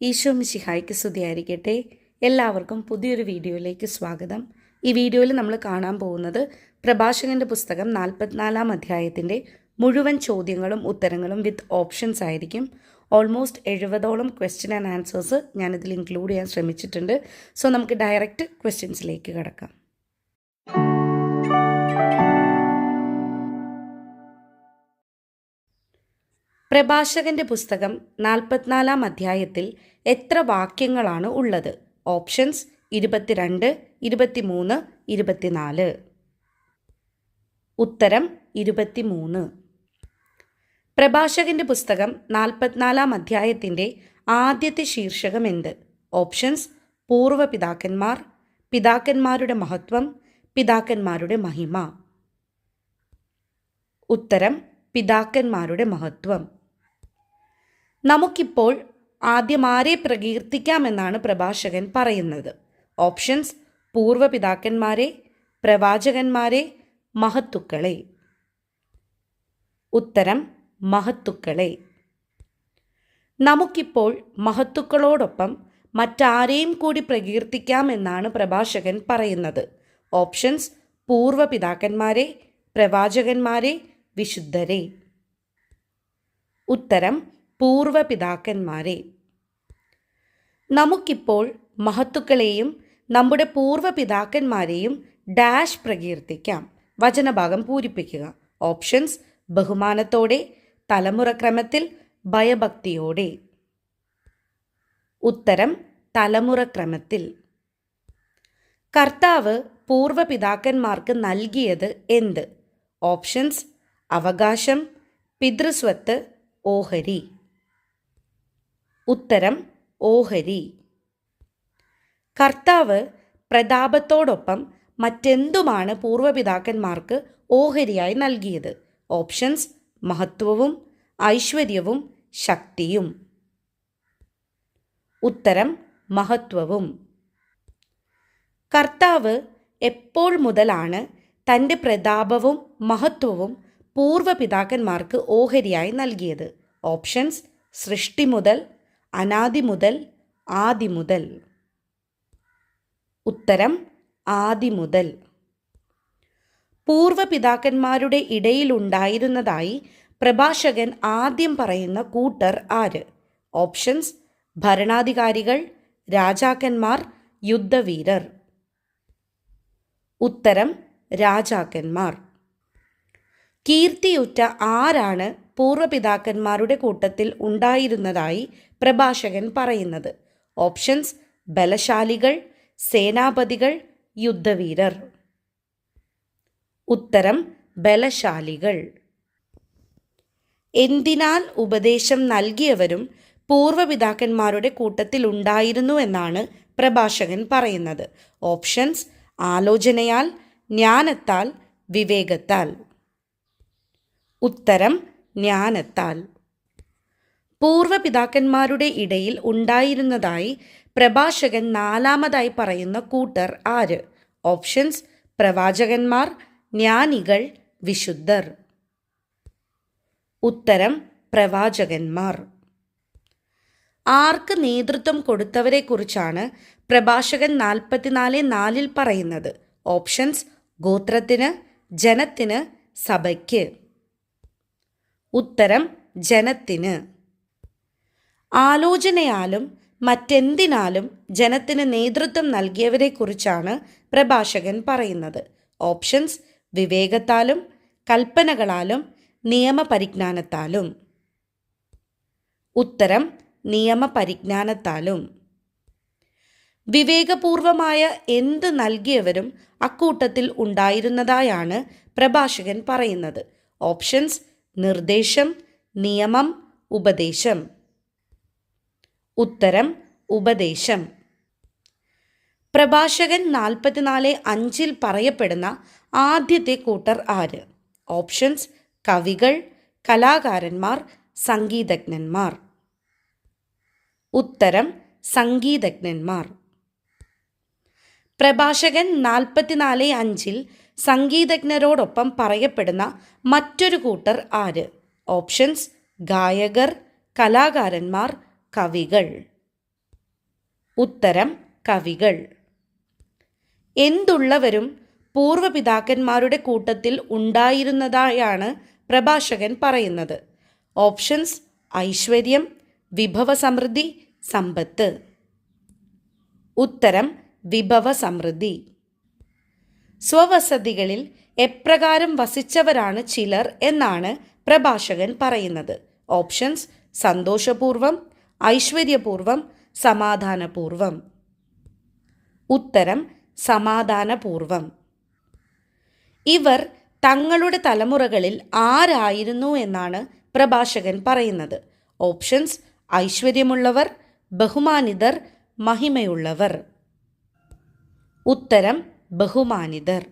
ഈശോ മിശിഹായ്ക്ക് സ്തുതിയായിരിക്കട്ടെ. എല്ലാവർക്കും പുതിയൊരു വീഡിയോയിലേക്ക് സ്വാഗതം. ഈ വീഡിയോയിൽ നമ്മൾ കാണാൻ പോകുന്നത് പ്രഭാഷകന്റെ പുസ്തകം നാൽപ്പത്തിനാലാം അധ്യായത്തിന്റെ മുഴുവൻ ചോദ്യങ്ങളും ഉത്തരങ്ങളും വിത്ത് ഓപ്ഷൻസ് ആയിരിക്കും. ഓൾമോസ്റ്റ് എഴുപതോളം ക്വസ്റ്റ്യൻ ആൻഡ് ആൻസേഴ്സ് ഞാനിതിൽ ഇൻക്ലൂഡ് ചെയ്യാൻ ശ്രമിച്ചിട്ടുണ്ട്. സോ നമുക്ക് ഡയറക്റ്റ് ക്വസ്റ്റ്യൻസിലേക്ക് കിടക്കാം. പ്രഭാഷകന്റെ പുസ്തകം നാൽപ്പത്തിനാലാം അധ്യായത്തിൽ എത്ര വാക്യങ്ങളാണ് ഉള്ളത്? ഓപ്ഷൻസ് ഇരുപത്തിരണ്ട് ഇരുപത്തിമൂന്ന് ഇരുപത്തിനാല്. ഉത്തരം ഇരുപത്തിമൂന്ന്. പ്രഭാഷകന്റെ പുസ്തകം നാൽപ്പത്തിനാലാം അധ്യായത്തിന്റെ ആദ്യത്തെ ശീർഷകം എന്ത്? ഓപ്ഷൻസ് പൂർവ പിതാക്കന്മാർ പിതാക്കന്മാരുടെ മഹത്വം പിതാക്കന്മാരുടെ മഹിമ. ഉത്തരം പിതാക്കന്മാരുടെ മഹത്വം. നമുക്കിപ്പോൾ ആദ്യം ആരെ പ്രകീർത്തിക്കാമെന്നാണ് പ്രഭാഷകൻ പറയുന്നത്. ഓപ്ഷൻസ് പൂർവപിതാക്കന്മാരെ പ്രവാചകന്മാരെ മഹത്തുക്കളെ. ഉത്തരം മഹത്തുക്കളെ. നമുക്കിപ്പോൾ മഹത്തുക്കളോടൊപ്പം മറ്റാരെയും കൂടി പ്രകീർത്തിക്കാമെന്നാണ് പ്രഭാഷകൻ പറയുന്നത്. ഓപ്ഷൻസ് പൂർവപിതാക്കന്മാരെ പ്രവാചകന്മാരെ വിശുദ്ധരെ. ഉത്തരം പൂർവ പിതാക്കന്മാരെ നമുക്കിപ്പോൾ മഹത്തുക്കളെയും നമ്മുടെ പൂർവ പിതാക്കന്മാരെയും ഡാഷ് പ്രകീർത്തിക്കാം. വചനഭാഗം പൂരിപ്പിക്കുക. ഓപ്ഷൻസ് ബഹുമാനത്തോടെ തലമുറക്രമത്തിൽ ഭയഭക്തിയോടെ. ഉത്തരം തലമുറക്രമത്തിൽ. കർത്താവ് പൂർവ പിതാക്കന്മാർക്ക് നൽകിയത് എന്ത്? ഓപ്ഷൻസ് അവകാശം പിതൃസ്വത്ത് ഓഹരി. ഉത്തരം ഓഹരി. കർത്താവ് പ്രതാപത്തോടൊപ്പം മറ്റെന്തുമാണ് പൂർവപിതാക്കന്മാർക്ക് ഓഹരിയായി നൽകിയത്? ഓപ്ഷൻസ് മഹത്വവും ഐശ്വര്യവും ശക്തിയും. ഉത്തരം മഹത്വവും. കർത്താവ് എപ്പോൾ മുതലാണ് തന്റെ പ്രതാപവും മഹത്വവും പൂർവപിതാക്കന്മാർക്ക് ഓഹരിയായി നൽകിയത്? ഓപ്ഷൻസ് സൃഷ്ടി മുതൽ അനാദി മുതൽ ആദി മുതൽ. ഉത്തരം ആദി മുതൽ. പൂർവപിതാക്കന്മാരുടെ ഇടയിലുണ്ടായിരുന്നതായി പ്രഭാഷകൻ ആദ്യം പറയുന്ന കൂട്ടർ ആര്? ഓപ്ഷൻസ് ഭരണാധികാരികൾ രാജാക്കന്മാർ യുദ്ധവീരർ. ഉത്തരം രാജാക്കന്മാർ. കീർത്തിയുറ്റ ആരാണ് പൂർവപിതാക്കന്മാരുടെ കൂട്ടത്തിൽ ഉണ്ടായിരുന്നതായി പ്രഭാഷകൻ പറയുന്നത്. ഓപ്ഷൻസ് ബലശാലികൾ സേനാപതികൾ യുദ്ധവീരർ. ഉത്തരം ബലശാലികൾ. എന്തിനാൽ ഉപദേശം നൽകിയവരും പൂർവപിതാക്കന്മാരുടെ കൂട്ടത്തിൽ ഉണ്ടായിരുന്നു എന്നാണ് പ്രഭാഷകൻ പറയുന്നത്. ഓപ്ഷൻസ് ആലോചനയാൽ ജ്ഞാനത്താൽ വിവേകത്താൽ. ഉത്തരം ജ്ഞാനത്താൽ. പൂർവപിതാക്കന്മാരുടെ ഇടയിൽ ഉണ്ടായിരുന്നതായി പ്രഭാഷകൻ നാലാമതായി പറയുന്ന കൂട്ടർ ആര്? ഓപ്ഷൻസ് പ്രവാചകന്മാർ ജ്ഞാനികൾ വിശുദ്ധർ. ഉത്തരം പ്രവാചകന്മാർ. ആർക്ക് നേതൃത്വം കൊടുത്തവരെക്കുറിച്ചാണ് പ്രഭാഷകൻ നാൽപ്പത്തിനാല് നാലിൽ പറയുന്നത്. ഓപ്ഷൻസ് ഗോത്രത്തിന് ജനത്തിന് സഭയ്ക്ക്. ഉത്തരം ജനത്തിന്. ആലോചനയാലും മറ്റെന്തിനാലും ജനത്തിന് നേതൃത്വം നൽകിയവരെക്കുറിച്ചാണ് പ്രഭാഷകൻ പറയുന്നത്. ഓപ്ഷൻസ് വിവേകത്താലും കൽപ്പനകളാലും നിയമപരിജ്ഞാനത്താലും. ഉത്തരം നിയമപരിജ്ഞാനത്താലും. വിവേകപൂർവമായ എന്ത് നൽകിയവരും അക്കൂട്ടത്തിൽ ഉണ്ടായിരുന്നതായാണ് പ്രഭാഷകൻ പറയുന്നത്. ഓപ്ഷൻസ് നിർദ്ദേശം നിയമം ഉപദേശം. ഉത്തരം ഉപദേശം. പ്രഭാഷകൻ നാൽപ്പത്തിനാല് അഞ്ചിൽ പറയപ്പെടുന്ന ആദ്യത്തെ കൂട്ടർ ആര്? ഓപ്ഷൻസ് കവികൾ കലാകാരന്മാർ സംഗീതജ്ഞന്മാർ. ഉത്തരം സംഗീതജ്ഞന്മാർ. പ്രഭാഷകൻ നാൽപ്പത്തിനാല് അഞ്ചിൽ സംഗീതജ്ഞരോടൊപ്പം പറയപ്പെടുന്ന മറ്റൊരു കൂട്ടർ ആര്? ഓപ്ഷൻസ് ഗായകർ കലാകാരന്മാർ കവികൾ. ഉത്തരം കവികൾ. എന്തുള്ളവരും പൂർവപിതാക്കന്മാരുടെ കൂട്ടത്തിൽ ഉണ്ടായിരുന്നതായാണ് പ്രഭാഷകൻ പറയുന്നത്. ഓപ്ഷൻസ് ഐശ്വര്യം വിഭവസമൃദ്ധി സമ്പത്ത്. ഉത്തരം വിഭവസമൃദ്ധി. സ്വവസതികളിൽ എപ്രകാരം വസിച്ചവരാണ് ചിലർ എന്നാണ് പ്രഭാഷകൻ പറയുന്നത്. ഓപ്ഷൻസ് സന്തോഷപൂർവം ഐശ്വര്യപൂർവം സമാധാനപൂർവം. ഉത്തരം സമാധാനപൂർവം. ഇവർ തങ്ങളുടെ തലമുറകളിൽ ആരായിരുന്നു എന്നാണ് പ്രഭാഷകൻ പറയുന്നത്. ഓപ്ഷൻസ് ഐശ്വര്യമുള്ളവർ ബഹുമാനിതർ മഹിമയുള്ളവർ. ഉത്തരം ബഹുമാനിതർ.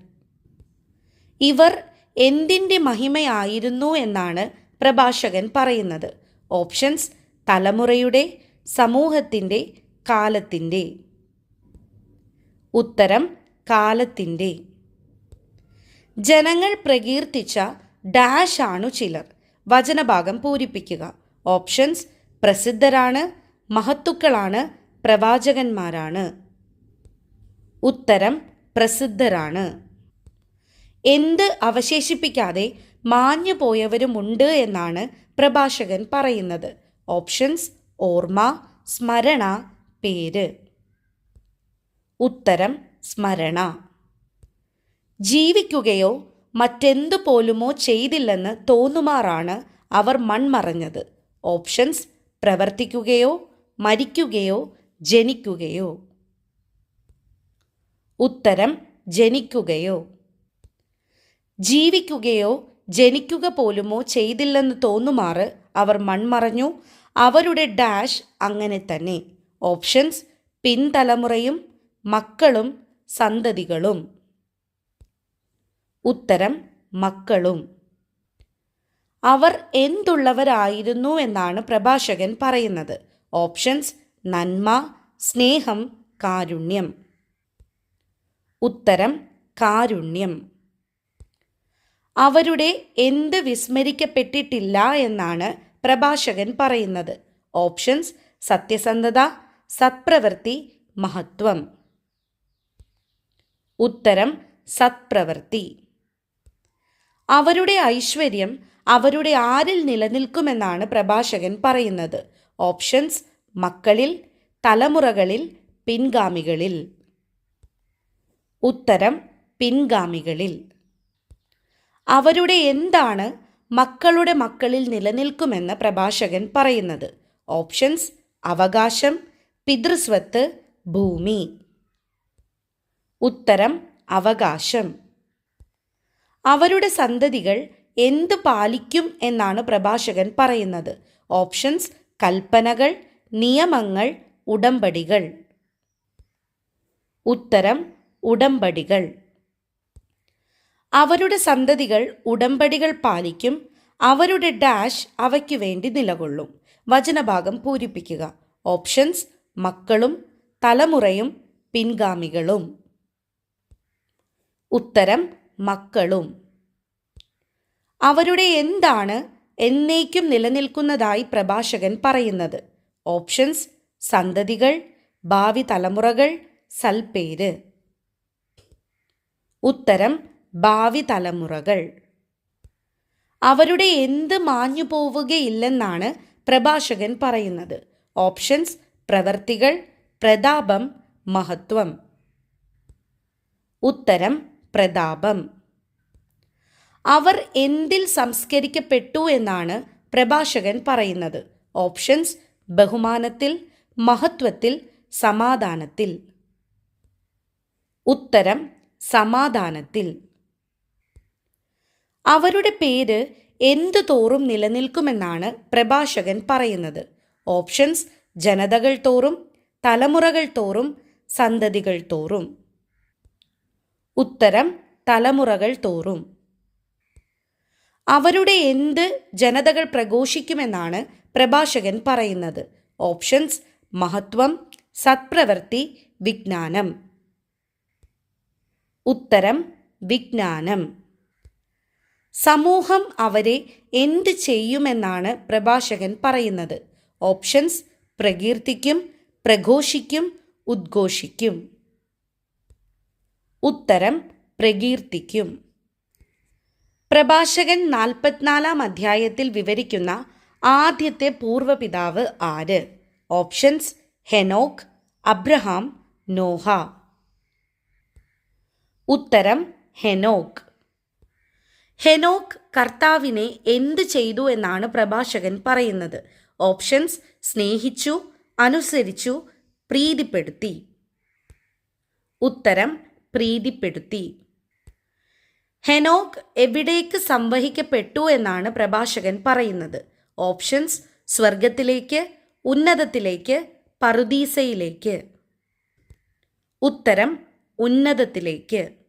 ഇവർ എന്തിന്റെ മഹിമയായിരുന്നു എന്നാണ് പ്രഭാഷകൻ പറയുന്നത്. ഓപ്ഷൻസ് തലമുറയുടെ സമൂഹത്തിന്റെ കാലത്തിന്റെ. ഉത്തരം കാലത്തിന്റെ. ജനങ്ങൾ പ്രകീർത്തിച്ച ഡാഷ് ആണു ചിലർ. വചനഭാഗം പൂരിപ്പിക്കുക. ഓപ്ഷൻസ് പ്രസിദ്ധരാണ് മഹത്തുക്കളാണ് പ്രവാചകന്മാരാണ്. ഉത്തരം പ്രസിദ്ധരാണ്. എന്ത് അവശേഷിപ്പിക്കാതെ മാഞ്ഞു പോയവരുമുണ്ട് എന്നാണ് പ്രഭാഷകൻ പറയുന്നത്. ഓപ്ഷൻസ് ഓർമ്മ സ്മരണ പേര്. ഉത്തരം സ്മരണ. ജീവിക്കുകയോ മറ്റെന്തുപോലുമോ ചെയ്തില്ലെന്ന് തോന്നുമാറാണ് അവർ മൺമറഞ്ഞത്. ഓപ്ഷൻസ് പ്രവർത്തിക്കുകയോ മരിക്കുകയോ ജനിക്കുകയോ. ഉത്തരം ജനിക്കുകയോ. ജീവിക്കുകയോ ജനിക്കുക പോലുമോ ചെയ്തില്ലെന്ന് തോന്നുമാറ് അവർ മൺമറഞ്ഞു. അവരുടെ ഡാഷ് അങ്ങനെ തന്നെ. ഓപ്ഷൻസ് പിൻതലമുറയും മക്കളും സന്തതികളും. ഉത്തരം മക്കളും. അവർ എന്തുള്ളവരായിരുന്നു എന്നാണ് പ്രഭാഷകൻ പറയുന്നത്. ഓപ്ഷൻസ് നന്മ സ്നേഹം കാരുണ്യം. ഉത്തരം കാരുണ്യം. അവരുടെ എന്ത് വിസ്മരിക്കപ്പെട്ടിട്ടില്ല എന്നാണ് പ്രഭാഷകൻ പറയുന്നത്. ഓപ്ഷൻസ് സത്യസന്ധത സത്പ്രവൃത്തി മഹത്വം. ഉത്തരം സത്പ്രവൃത്തി. അവരുടെ ഐശ്വര്യം അവരുടെ ആരിൽ നിലനിൽക്കുമെന്നാണ് പ്രഭാഷകൻ പറയുന്നത്. ഓപ്ഷൻസ് മക്കളിൽ തലമുറകളിൽ പിൻഗാമികളിൽ. ഉത്തരം പിൻഗാമികളിൽ. അവരുടെ എന്താണ് മക്കളുടെ മക്കളിൽ നിലനിൽക്കുമെന്ന് പ്രഭാഷകൻ പറയുന്നത്. ഓപ്ഷൻസ് അവകാശം പിതൃസ്വത്ത് ഭൂമി. ഉത്തരം അവകാശം. അവരുടെ സന്തതികൾ എന്ത് പാലിക്കും എന്നാണ് പ്രഭാഷകൻ പറയുന്നത്. ഓപ്ഷൻസ് കൽപ്പനകൾ നിയമങ്ങൾ ഉടമ്പടികൾ. ഉത്തരം ഉടമ്പടികൾ. അവരുടെ സന്തതികൾ ഉടമ്പടികൾ പാലിക്കും അവരുടെ ഡാഷ് അവയ്ക്ക് വേണ്ടി നിലകൊള്ളും. വചനഭാഗം പൂരിപ്പിക്കുക. ഓപ്ഷൻസ് മക്കളും തലമുറയും പിൻഗാമികളും. ഉത്തരം മക്കളും. അവരുടെ എന്താണ് എന്നേക്കും നിലനിൽക്കുന്നതായി പ്രഭാഷകൻ പറയുന്നത്. ഓപ്ഷൻസ് സന്തതികൾ ഭാവി തലമുറകൾ സൽപേര് ഉത്തരം ഭാവി തലമുറകൾ. അവരുടെ എന്ത് മാഞ്ഞു പോവുകയില്ലെന്നാണ് പ്രഭാഷകൻ പറയുന്നത്. ഓപ്ഷൻസ് പ്രവർത്തികൾ പ്രതാപം മഹത്വം. ഉത്തരം പ്രതാപം. അവർ എന്തിൽ സംസ്കരിക്കപ്പെട്ടു എന്നാണ് പ്രഭാഷകൻ പറയുന്നത്. ഓപ്ഷൻസ് ബഹുമാനത്തിൽ മഹത്വത്തിൽ സമാധാനത്തിൽ. ഉത്തരം സമാധാനത്തിൽ. അവരുടെ പേര് എന്തു തോറും നിലനിൽക്കുമെന്നാണ് പ്രഭാഷകൻ പറയുന്നത്. ഓപ്ഷൻസ് ജനതകൾ തോറും തലമുറകൾ തോറും സന്തതികൾ തോറും. ഉത്തരം തലമുറകൾ തോറും. അവരുടെ എന്ത് ജനതകൾ പ്രഘോഷിക്കുമെന്നാണ് പ്രഭാഷകൻ പറയുന്നത്. ഓപ്ഷൻസ് മഹത്വം സത്പ്രവൃത്തി വിജ്ഞാനം. ഉത്തരം വിജ്ഞാനം. സമൂഹം അവരെ എന്ത് ചെയ്യുമെന്നാണ് പ്രഭാഷകൻ പറയുന്നത്. ഓപ്ഷൻസ് പ്രകീർത്തിക്കും പ്രഘോഷിക്കും ഉദ്ഘോഷിക്കും. ഉത്തരം പ്രകീർത്തിക്കും. പ്രഭാഷകൻ നാൽപ്പത്തിനാലാം അധ്യായത്തിൽ വിവരിക്കുന്ന ആദ്യത്തെ പൂർവപിതാവ് ആര്? Options Henoch Abraham Noah. ഉത്തരം ഹെനോക്ക് ഹെനോക്ക് കർത്താവിനെ എന്ത് ചെയ്തു എന്നാണ് പ്രഭാഷകൻ പറയുന്നത്. ഓപ്ഷൻസ് സ്നേഹിച്ചു അനുസരിച്ചു പ്രീതിപ്പെടുത്തി. ഉത്തരം പ്രീതിപ്പെടുത്തി. ഹെനോക്ക് എവിടേക്ക് സംവഹിക്കപ്പെട്ടു എന്നാണ് പ്രഭാഷകൻ പറയുന്നത്. ഓപ്ഷൻസ് സ്വർഗത്തിലേക്ക് ഉന്നതത്തിലേക്ക് പറുദീസയിലേക്ക്. ഉത്തരം ഉന്നതത്തിലേക്ക്.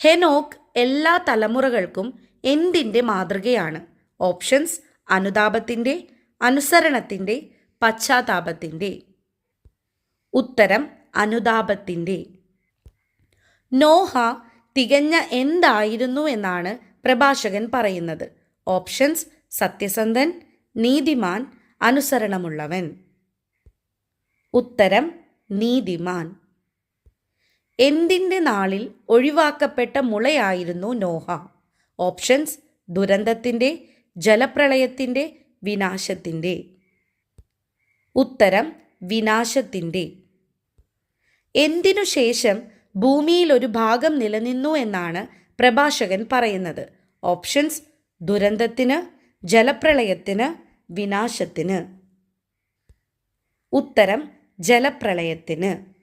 ഹെനോക്ക് എല്ലാ തലമുറകൾക്കും എന്തിന്റെ മാതൃകയാണ്? ഓപ്ഷൻസ് അനുതാപത്തിന്റെ അനുസരണത്തിന്റെ പശ്ചാത്താപത്തിന്റെ. ഉത്തരം അനുതാപത്തിന്റെ. നോഹ തികഞ്ഞ എന്തായിരുന്നു എന്നാണ് പ്രഭാഷകൻ പറയുന്നത്. ഓപ്ഷൻസ് സത്യസന്ധൻ നീതിമാൻ അനുസരണമുള്ളവൻ. ഉത്തരം നീതിമാൻ. എന്തിന്റെ നാളിൽ ഒഴിവാക്കപ്പെട്ട മുളയായിരുന്നു നോഹ? ഓപ്ഷൻസ് ദുരന്തത്തിന്റെ ജലപ്രളയത്തിന്റെ വിനാശത്തിന്റെ ഉത്തരം വിനാശത്തിന്റെ എന്തിനു ശേഷം ഭൂമിയിൽ ഒരു ഭാഗം നിലനിന്നു എന്നാണ് പ്രഭാഷകൻ പറയുന്നത്? ഓപ്ഷൻസ് ദുരന്തത്തിന് ജലപ്രളയത്തിന് വിനാശത്തിന്. ഉത്തരം ജലപ്രളയത്തിന്.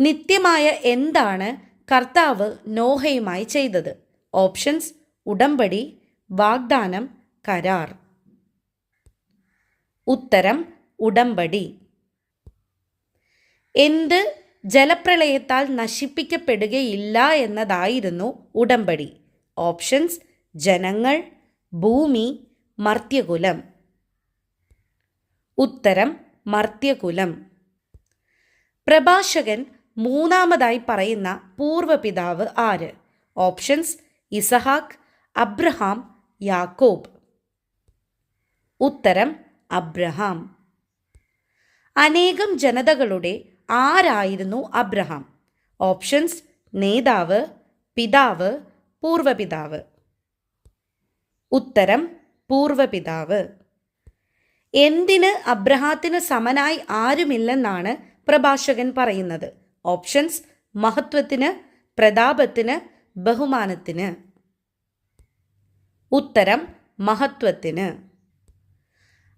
നിത്യമായ എന്താണ് കർത്താവ് നോഹയുമായി ചെയ്തത്? ഓപ്ഷൻസ് ഉടമ്പടി വാഗ്ദാനം കരാർ. ഉത്തരം ഉടമ്പടി. എന്ത് ജലപ്രളയത്താൽ നശിപ്പിക്കപ്പെടുകയില്ല എന്നതായിരുന്നു ഉടമ്പടി. ഓപ്ഷൻസ് ജനങ്ങൾ ഭൂമി മർത്യകുലം. ഉത്തരം മർത്യകുലം. പ്രഭാഷകൻ മൂന്നാമതായി പറയുന്ന പൂർവപിതാവ് ആര്? ഓപ്ഷൻസ് ഇസഹാക്ക് അബ്രഹാം യാക്കോബ്. ഉത്തരം അബ്രഹാം. അനേകം ജനതകളുടെ ആരായിരുന്നു അബ്രഹാം? ഓപ്ഷൻസ് നേതാവ് പിതാവ് പൂർവപിതാവ് ഉത്തരം പൂർവപിതാവ് എന്തിന് അബ്രഹാത്തിന് സമനായി ആരുമില്ലെന്നാണ് പ്രഭാഷകൻ പറയുന്നത്? ഓപ്ഷൻസ് മഹത്വത്തിന് പ്രതാപത്തിന് ബഹുമാനത്തിന്. ഉത്തരം മഹത്വത്തിന്.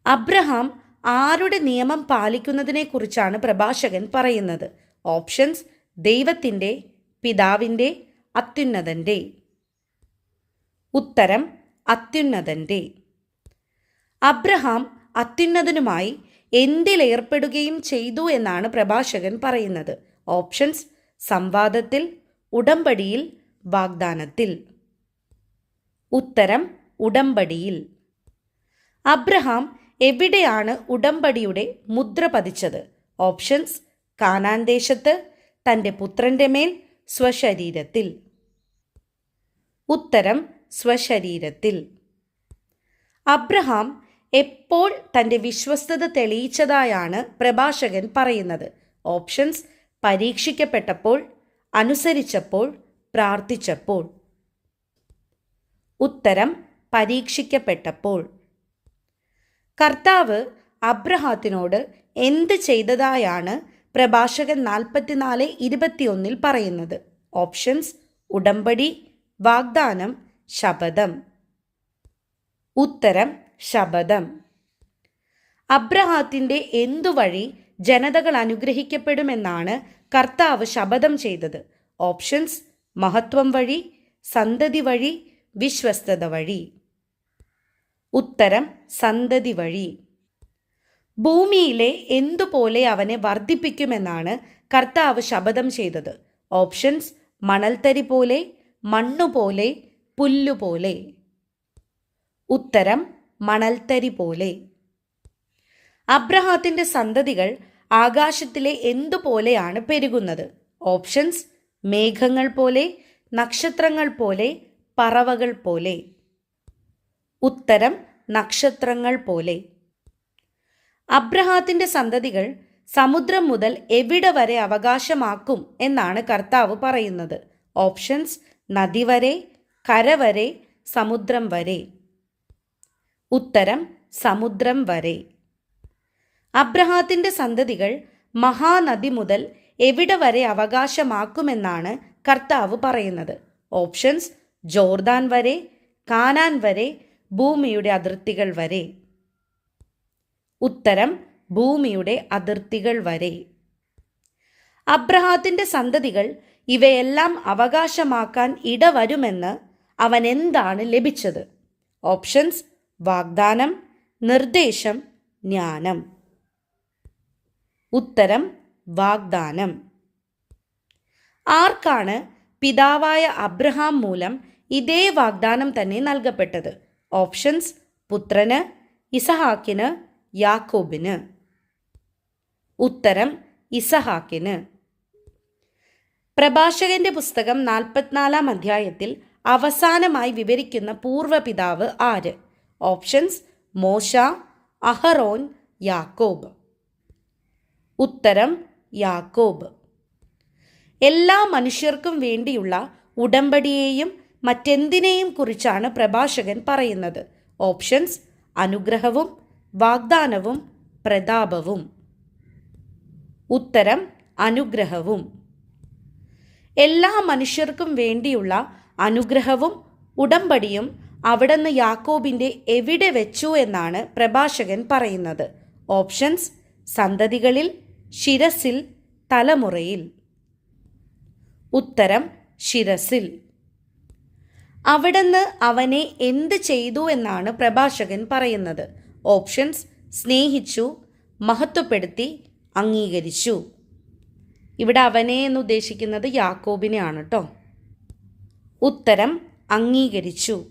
അബ്രഹാം ആരുടെ നിയമം പാലിക്കുന്നതിനെക്കുറിച്ചാണ് പ്രഭാഷകൻ പറയുന്നത്? ഓപ്ഷൻസ് ദൈവത്തിന്റെ പിതാവിന്റെ അത്യുന്നതന്റെ. ഉത്തരം അത്യുന്നതന്റെ. അബ്രഹാം അത്യുന്നതനുമായി എന്തിലേർപ്പെടുകയും ചെയ്തു എന്നാണ് പ്രഭാഷകൻ പറയുന്നത്. ഓപ്ഷൻസ് സംവാദത്തിൽ ഉടമ്പടിയിൽ വാഗ്ദാനത്തിൽ. ഉത്തരം ഉടമ്പടിയിൽ. അബ്രഹാം എവിടെയാണ് ഉടമ്പടിയുടെ മുദ്ര പതിച്ചത്? ഓപ്ഷൻസ് കാനാൻ ദേശത്ത് തന്റെ പുത്രന്റെ മേൽ സ്വശരീരത്തിൽ. ഉത്തരം സ്വശരീരത്തിൽ. അബ്രഹാം എപ്പോൾ തന്റെ വിശ്വസ്തത തെളിയിച്ചതായാണ് പ്രഭാഷകൻ പറയുന്നത്? ഓപ്ഷൻസ് പരീക്ഷിക്കപ്പെട്ടപ്പോൾ അനുസരിച്ചപ്പോൾ പ്രാർത്ഥിച്ചപ്പോൾ. ഉത്തരം പരീക്ഷിക്കപ്പെട്ടപ്പോൾ. കർത്താവ് അബ്രഹാത്തിനോട് എന്ത് ചെയ്തതായാണ് പ്രഭാഷകൻ നാൽപ്പത്തിനാല് ഇരുപത്തിയൊന്നിൽ പറയുന്നത്? ഓപ്ഷൻസ് ഉടമ്പടി വാഗ്ദാനം ശപഥം. ഉത്തരം ശപഥം. അബ്രഹാത്തിന്റെ എന്തു വഴി ജനതകൾ അനുഗ്രഹിക്കപ്പെടുമെന്നാണ് കർത്താവ് ശപഥം ചെയ്തത്. ഓപ്ഷൻസ് മഹത്വം വഴി സന്തതി വഴി വിശ്വസ്തത വഴി. ഉത്തരം സന്തതി വഴി. ഭൂമിയിലെ എന്തുപോലെ അവനെ വർദ്ധിപ്പിക്കുമെന്നാണ് കർത്താവ് ശപഥം ചെയ്തത്. ഓപ്ഷൻസ് മണൽത്തരി പോലെ മണ്ണുപോലെ പുല്ലുപോലെ ഉത്തരം മണൽത്തരി പോലെ. അബ്രഹാത്തിന്റെ സന്തതികൾ ആകാശത്തിലെ എന്തുപോലെയാണ് പെരുകുന്നത്? ഓപ്ഷൻസ് മേഘങ്ങൾ പോലെ നക്ഷത്രങ്ങൾ പോലെ പറവകൾ പോലെ. ഉത്തരം നക്ഷത്രങ്ങൾ പോലെ. അബ്രഹാത്തിന്റെ സന്തതികൾ സമുദ്രം മുതൽ എവിടെ വരെ അവകാശമാക്കും എന്നാണ് കർത്താവ് പറയുന്നത്. ഓപ്ഷൻസ് നദി വരെ കര വരെ സമുദ്രം വരെ. ഉത്തരം സമുദ്രം വരെ. അബ്രഹാത്തിന്റെ സന്തതികൾ മഹാനദി മുതൽ എവിടെ വരെ അവകാശമാക്കുമെന്നാണ് കർത്താവ് പറയുന്നത്. ഓപ്ഷൻസ് ജോർദാൻ വരെ കാനാൻ വരെ ഭൂമിയുടെ അതിർത്തികൾ വരെ. ഉത്തരം ഭൂമിയുടെ അതിർത്തികൾ വരെ. അബ്രഹാത്തിന്റെ സന്തതികൾ ഇവയെല്ലാം അവകാശമാക്കാൻ ഇടവരുമെന്ന് അവൻ എന്താണ് ലഭിച്ചത്? ഓപ്ഷൻസ് വാഗ്ദാനം നിർദ്ദേശം ജ്ഞാനം. ഉത്തരം വാഗ്ദാനം. ആർക്കാണ് പിതാവായ അബ്രഹാം മൂലം ഇതേ വാഗ്ദാനം തന്നെ നൽകപ്പെട്ടത്? ഓപ്ഷൻസ് പുത്രന് ഇസഹാക്കിന് യാക്കോബിന്. ഉത്തരം ഇസഹാക്കിന്. പ്രഭാഷകന്റെ പുസ്തകം നാൽപ്പത്തിനാലാം അധ്യായത്തിൽ അവസാനമായി വിവരിക്കുന്ന പൂർവപിതാവ് ആര്? ഓപ്ഷൻസ് മോശ അഹറോൻ യാക്കോബ്. ഉത്തരം യാക്കോബ്. എല്ലാ മനുഷ്യർക്കും വേണ്ടിയുള്ള ഉടമ്പടിയെയും മറ്റെന്തിനേയും കുറിച്ചാണ് പ്രഭാഷകൻ പറയുന്നത്. ഓപ്ഷൻസ് അനുഗ്രഹവും വാഗ്ദാനവും പ്രതാപവും. ഉത്തരം അനുഗ്രഹവും. എല്ലാ മനുഷ്യർക്കും വേണ്ടിയുള്ള അനുഗ്രഹവും ഉടമ്പടിയും അവിടുന്ന് യാക്കോബിന്റെ എവിടെ വെച്ചു എന്നാണ് പ്രഭാഷകൻ പറയുന്നത്. ഓപ്ഷൻസ് സന്തതികളിൽ ശിരസിൽ തലമുറയിൽ. ഉത്തരം ശിരസിൽ. അവിടുന്ന് അവനെ എന്ത് ചെയ്തു എന്നാണ് പ്രഭാഷകൻ പറയുന്നത്. ഓപ്ഷൻസ് സ്നേഹിച്ചു മഹത്വപ്പെടുത്തി അംഗീകരിച്ചു. ഇവിടെ അവനെ എന്ന് ഉദ്ദേശിക്കുന്നത് യാക്കോബിനെയാണ് കേട്ടോ ഉത്തരം അംഗീകരിച്ചു.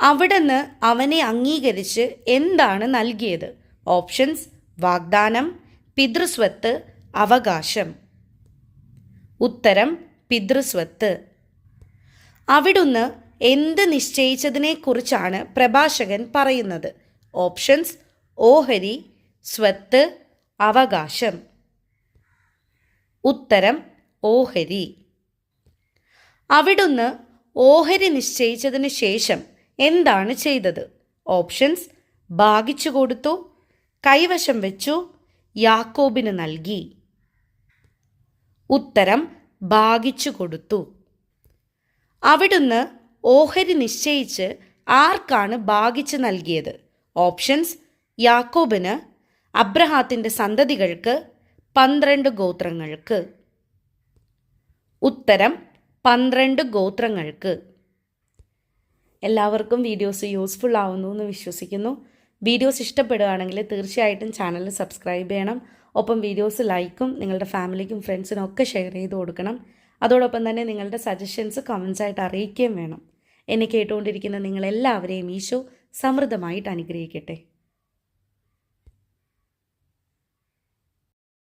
അവിടുന്ന് അവനെ അംഗീകരിച്ച് എന്താണ് നൽകിയത്? ഓപ്ഷൻസ് വാഗ്ദാനം പിതൃസ്വത്ത് അവകാശം. ഉത്തരം പിതൃസ്വത്ത്. അവിടുന്ന് എന്ത് നിശ്ചയിച്ചതിനെക്കുറിച്ചാണ് പ്രഭാഷകൻ പറയുന്നത്. ഓപ്ഷൻസ് ഓഹരി സ്വത്ത് അവകാശം. ഉത്തരം ഓഹരി. അവിടുന്ന് ഓഹരി നിശ്ചയിച്ചതിന് ശേഷം എന്താണ് ചെയ്തത്? ഓപ്ഷൻസ് ഭാഗിച്ചു കൊടുത്തു കൈവശം വെച്ചു യാക്കോബിന് നൽകി. ഉത്തരം ഭാഗിച്ചു കൊടുത്തു. അവിടുന്ന് ഓഹരി നിശ്ചയിച്ച് ആർക്കാണ് ഭാഗിച്ച് നൽകിയത്? ഓപ്ഷൻസ് യാക്കോബിന് അബ്രഹാത്തിന്റെ സന്തതികൾക്ക് പന്ത്രണ്ട് ഗോത്രങ്ങൾക്ക്. ഉത്തരം പന്ത്രണ്ട് ഗോത്രങ്ങൾക്ക്. എല്ലാവർക്കും വീഡിയോസ് യൂസ്ഫുൾ ആവുന്നു എന്ന് വിശ്വസിക്കുന്നു. വീഡിയോസ് ഇഷ്ടപ്പെടുകയാണെങ്കിൽ തീർച്ചയായിട്ടും ചാനൽ സബ്സ്ക്രൈബ് ചെയ്യണം. ഒപ്പം വീഡിയോസ് ലൈക്കും നിങ്ങളുടെ ഫാമിലിക്കും ഫ്രണ്ട്സിനും ഒക്കെ ഷെയർ ചെയ്ത് കൊടുക്കണം. അതോടൊപ്പം തന്നെ നിങ്ങളുടെ സജഷൻസ് കമൻസ് ആയിട്ട് അറിയിക്കുകയും വേണം. എന്നെ കേട്ടുകൊണ്ടിരിക്കുന്ന നിങ്ങളെല്ലാവരെയും ഈശോ സമൃദ്ധമായിട്ട് അനുഗ്രഹിക്കട്ടെ.